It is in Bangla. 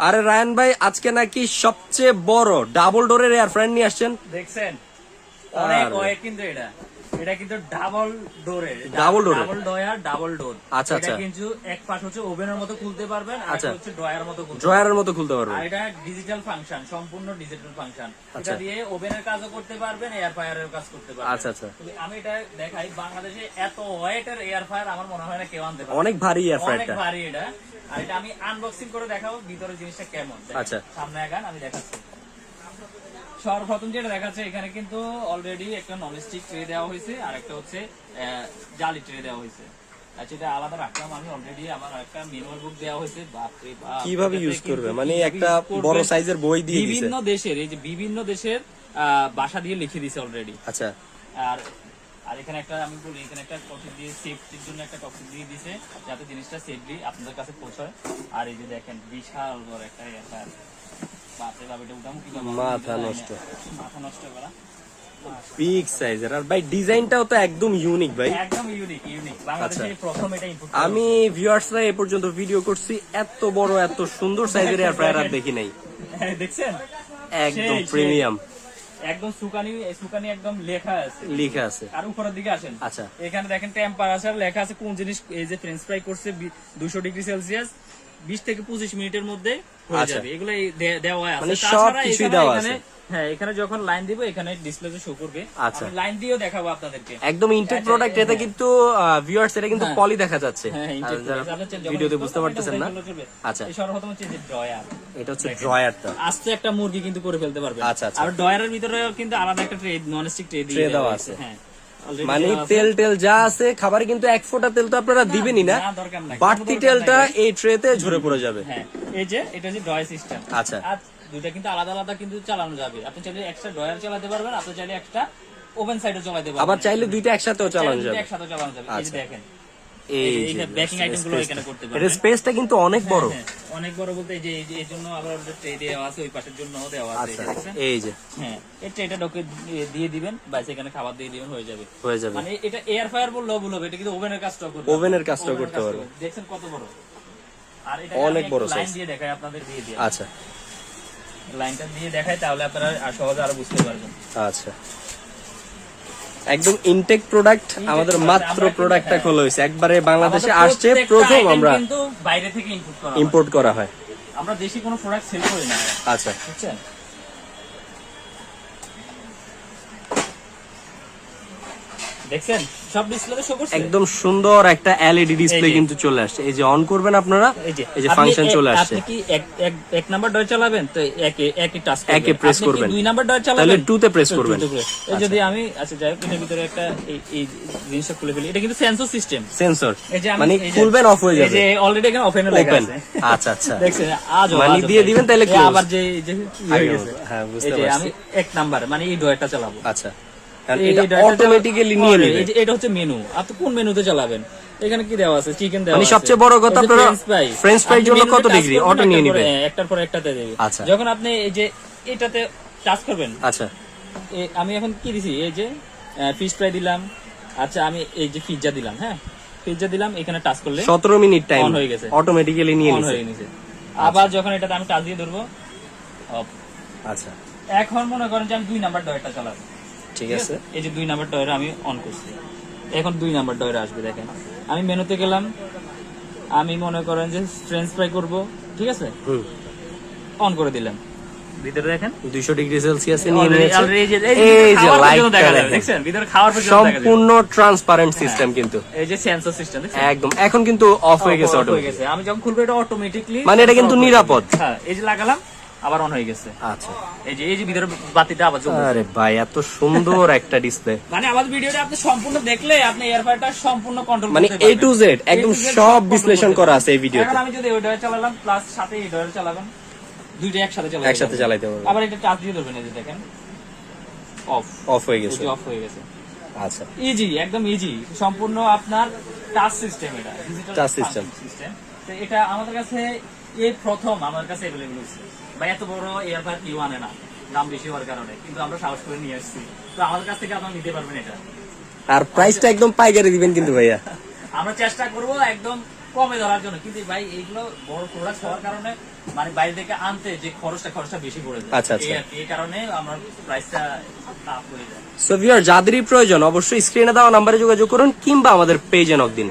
আরে রায়ন ভাই আজকে নাকি সবচেয়ে বড় ডাবল ডোরের এয়ার ফ্রেন্ড নিয়ে আসছেন? দেখছেন? অনেক কিন্তু এটা। এটা কিন্তু ডাবল Double door এর? ডাবল ডয়ার ডাবল ডোর আচ্ছা, আচ্ছা। কিন্তু এক পাশ হচ্ছে ওভেনের মতো খুলতে পারবেন আর আচ্ছা। হচ্ছে ড্রয়ার মতো খুলতে ড্রয়ারের মতো খুলতে পারবেন আর এটা ডিজিটাল ফাংশন সম্পূর্ণ ডিজিটাল ফাংশন আচ্ছা। এটা দিয়ে ওভেনের কাজও করতে পারবেন এয়ার ফায়ারের কাজ করতে পারবেন আচ্ছা, আচ্ছা। আমি এটা দেখাই বাংলাদেশে এত ওয়েটের এয়ার ফায়ার আমার মনে হয় না কেউ আনতে পারে অনেক ভারী এয়ার অনেক ভারী এটা আর এটা আমি আনবক্সিং করে দেখাবো ভিতরে জিনিসটা কেমন। আচ্ছা। সামনে আগান আমি দেখাচ্ছি সর্বপ্রথম যেটা দেখাচ্ছে এখানে কিন্তু অলরেডি একটা ননস্টিক ট্রে দেওয়া হয়েছে আর একটা হচ্ছে জালি ট্রে দেওয়া হয়েছে। এটা আলাদা রাখলাম আমি অলরেডি আমার একটা ম্যানুয়াল বুক দেওয়া হয়েছে বাপরে বাপ কীভাবে ইউজ করবে? মানে একটা বড় সাইজের বই দিয়ে দিছে। বিভিন্ন দেশের এই যে বিভিন্ন দেশের আহ, ভাষা দিয়ে লিখে দিছে অলরেডি আচ্ছা। আর আর এখানে একটা আমি বলি এখানে একটা টপিক দিয়ে সেফটির জন্য একটা টপিক দিয়ে দিছে যাতে জিনিসটা সেফলি আপনাদের কাছে পৌঁছায়। আর এই যে দেখেন বিশাল বড় একটা মাথা নষ্ট। মাথা নষ্ট করা। বিগ সাইজের আর ভাই ডিজাইনটাও তো একদম ইউনিক ভাই। একদম ইউনিক ইউনিক বাংলাদেশে আচ্ছা। প্রথম এটা ইনপুট আমি ভিউয়ার্সরা এ পর্যন্ত ভিডিও করছি। এত বড় এত সুন্দর সাইজের এয়ার ফ্রায়ার আর দেখি নাই। দেখছেন? একদম। প্রিমিয়াম একদম সুকানি সুকানি একদম লেখা আছে। লেখা আছে। আর উপরের দিকে আসেন। আচ্ছা। এখানে দেখেন টেম্পারেচার লেখা আছে কোন জিনিস এই যে ফ্রেঞ্চ ফ্রাই করছে দুশো ডিগ্রি সেলসিয়াস বিশ থেকে পঁচিশ মিনিটের মধ্যে হয়ে আচ্ছা। যাবে এগুলো দেওয়া আছে মানে তাছাড়া এখানে-। হ্যাঁ এখানে যখন লাইন দিব এখানে ডিসপ্লেতে শো করবে আচ্ছা। লাইন দিয়েও দেখাবো আপনাদেরকে একদম ইনটেক প্রোডাক্ট এটা হ্যাঁ। কিন্তু ভিউয়ার্স এটা কিন্তু হ্যাঁ। পলি দেখা যাচ্ছে ভিডিওতে বুঝতে পারতেছেন না। আচ্ছা সর্বপ্রথম হচ্ছে যে ড্রয়ার এটা হচ্ছে ড্রয়ারটা আস্তে একটা মুরগি কিন্তু করে ফেলতে পারবে আচ্ছা। আর ড্রয়ারের ভিতরে কিন্তু আলাদা একটা ট্রে ননস্টিক ট্রে দিয়ে দেওয়া আছে। হ্যাঁ মানে তেল টেল যা আছে খাবার কিন্তু এক ফোঁটা তেল তো আপনারা দিবেনই না। বাড়তি তেলটা এই ট্রেতে ঝরে পড়ে যাবে। হ্যাঁ এই যে এটা যে ড্রয়ার সিস্টেম আচ্ছা। দুইটা কিন্তু আলাদা আলাদা কিন্তু চালানো যাবে। আপনি চাইলে একটা ড্রয়ার চালাতে পারবেন আপনি চাইলে একটা ওভেন সাইডও চালাতে পারবেন। আবার চাইলে দুইটা একসাথেও চালানো যাবে। একসাথে চালানো যাবে। এই আচ্ছা। দেখেন এই এই যে যে backing এখানে করতে পারবেন। এটা স্পেসটা কিন্তু অনেক বড়। হ্যাঁ, অনেক বড় বলতে এই যে এই জন্য আবার ট্রে দেওয়া আছে ওই পাশের জন্য দেওয়া আছে এই আচ্ছা যে? এই যে। হ্যাঁ এই ট্রেটা ডকে দিয়ে দিবেন খাবার দিয়ে দিবেন হয়ে যাবে। হয়ে যাবে। মানে এটা এয়ার ফায়ার বললেও ভুল হবে এটা কিন্তু ওভেনের কাজটা করবে ওভেনের ওভেনের করতে পারবে। দেখছেন কত বড়? আর এটা অনেক বড় লাইন দিয়ে দেখাই আপনাদের দিয়ে দিয়ে আচ্ছা। লাইনটা দিয়ে দেখাই তাহলে আপনারা সহজে আরও বুঝতে পারবেন। আচ্ছা। একদম ইনটেক প্রোডাক্ট আমাদের মাত্র প্রোডাক্টটা হ্যাঁ। খোলা হয়েছে। একবারে বাংলাদেশে আসছে প্রথম আমরা কিন্তু বাইরে থেকে ইনপুট ইম্পোর্ট করা হয়। আমরা দেশি কোনো প্রোডাক্ট সেল করি না। আচ্ছা। বুঝছেন? দেখছেন? সব ডিসপ্লেতে শো করছে? একদম সুন্দর একটা এলইডি ডিসপ্লে কিন্তু চলে আসছে। এই যে অন করবেন আপনারা এই যে। ফাংশন চলে আসছে। আপনি কি এক এক এক নাম্বার ডয় চালাবেন? তো একে একই টাচ একে press করবেন। দুই নাম্বার ডয় চালাবেন? তাহলে two তে তো করবেন। এই যদি আমি আচ্ছা যাই হোক এটার ভিতরে একটা এই এই জিনিসটা খুলে ফেলি। এটা কিন্তু সেন্সর সিস্টেম সেন্সর এই মানে খুলবেন অফ হয়ে এই যাবে। যে অলরেডি এখানে ওপেন লেখা ওপেন আছে। আচ্ছা আচ্ছা। দেখছেন আজ মানে দিয়ে দিবেন তাহলে close। আবার যে যে হয়ে গেছে। হ্যাঁ, বুঝতে এই পারছি। আমি এক নাম্বার মানে এই ডয়টা চালাবো। আচ্ছা। এই এটা অটোমেটিক্যালি নিয়ে নেবে। এটা হচ্ছে মেনু আপনি কোন মেনুতে চালাবেন? এখানে কি দেওয়া আছে? চিকেন দেওয়া মানে আছে। সবচেয়ে বড় কথা আপনারা ফ্রেঞ্চ ফ্রাই। ফ্রেঞ্চ ফ্রাইয়ের আপনি জন্য কত ডিগ্রি? অটো নিয়ে একটার পরে- নিবে। একটার পর একটাতে দেবে আচ্ছা। যখন আপনি এই যে এটাতে টাচ করবেন আচ্ছা। আমি এখন কি দিছি? এই যে ফিশ ফ্রাই দিলাম। আচ্ছা আমি এই যে পিৎজা দিলাম হ্যাঁ? পিৎজা দিলাম এখানে টাচ করলে সতেরো মিনিট টাইম হয়ে গেছে। অটোমেটিক্যালি নিয়ে নিছে। আবার যখন এটাতে আমি টাচ দিয়ে ধরবো আচ্ছা। এখন মনে করেন যে আমি দুই নাম্বার ডয়টা চালাবো। ঠিক আছে? এই যে দুই নাম্বার ডয়রা আমি অন করছি। এখন দুই নাম্বার ডয়রা আসবে দেখেন। আমি মেনুতে গেলাম। আমি মনে করেন যে ফ্রেঞ্চ ফ্রাই করব ঠিক আছে? হুম। অন করে দিলাম। ভিতরে দেখেন? দুইশো ডিগ্রি সেলসিয়াসে নিয়ে নিয়েছে এই যে- এই যে এই যে খাওয়ার পর্যন্ত দেখা লাইটটা যাবে, দেখছেন? ভিতরে খাওয়ার যাবে। সম্পূর্ণ ট্রান্সপারেন্ট সিস্টেম কিন্তু। এই যে সেন্সর সিস্টেম একদম। এখন কিন্তু অফ হয়ে গেছে অটো হয়ে গেছে। আমি যখন খুলবো এটা অটোমেটিকলি মানে এটা কিন্তু নিরাপদ। হ্যাঁ এই যে লাগালাম আবার অন হয়ে গেছে। আচ্ছা। এই যে এই যে ভিতরে বাতিটা আবার জ্বলছে আরে ভাই এত সুন্দর একটা ডিসপ্লে মানে আমাদের ভিডিওটা আপনি সম্পূর্ণ দেখলে আপনি এয়ারফায়ারটা সম্পূর্ণ কন্ট্রোল মানে এ টু জেড একদম সব বিশ্লেষণ করা আছে এই ভিডিওতে এখন আমি যদি ওই ডয়ার চালালাম প্লাস সাথে এই ডয়ার চালাবেন দুইটা একসাথে চালাবেন একসাথে চালাইতে পারবেন। আবার এটা টাচ দিয়ে ধরবেন এই যে দেখেন। অফ অফ হয়ে গেছে। অফ হয়ে গেছে। আচ্ছা। ইজি একদম ইজি সম্পূর্ণ আপনার টাচ সিস্টেম এটা। System. সিস্টেম তো এটা আমাদের কাছে এই প্রথম আমার কাছে অ্যাভেলেবল হয়েছে। বা এত বড় কেউ আনে না দাম বেশি হওয়ার কারণে। কিন্তু আমরা সাহস করে নিয়ে আসছি। তো আমাদের কাছ থেকে আপনারা নিতে পারবেন এটা। আর প্রাইসটা একদম পাইকারি দিবেন কিন্তু ভাইয়া। আমরা চেষ্টা করব একদম কমে ধরার জন্য। কিন্তু ভাই এইগুলো বড় প্রোডাক্ট হওয়ার কারণে মানে বাইরে থেকে আনতে যে খরচটা খরচটা বেশি পড়ে যায়। আচ্ছা, আচ্ছা। এই কারণে আমার প্রাইসটা আপ হয়ে যায় সো ভিউয়ার যাদেরই প্রয়োজন অবশ্যই স্ক্রিনে দেওয়া নাম্বারে যোগাযোগ করুন কিংবা আমাদের পেজে নক দিন।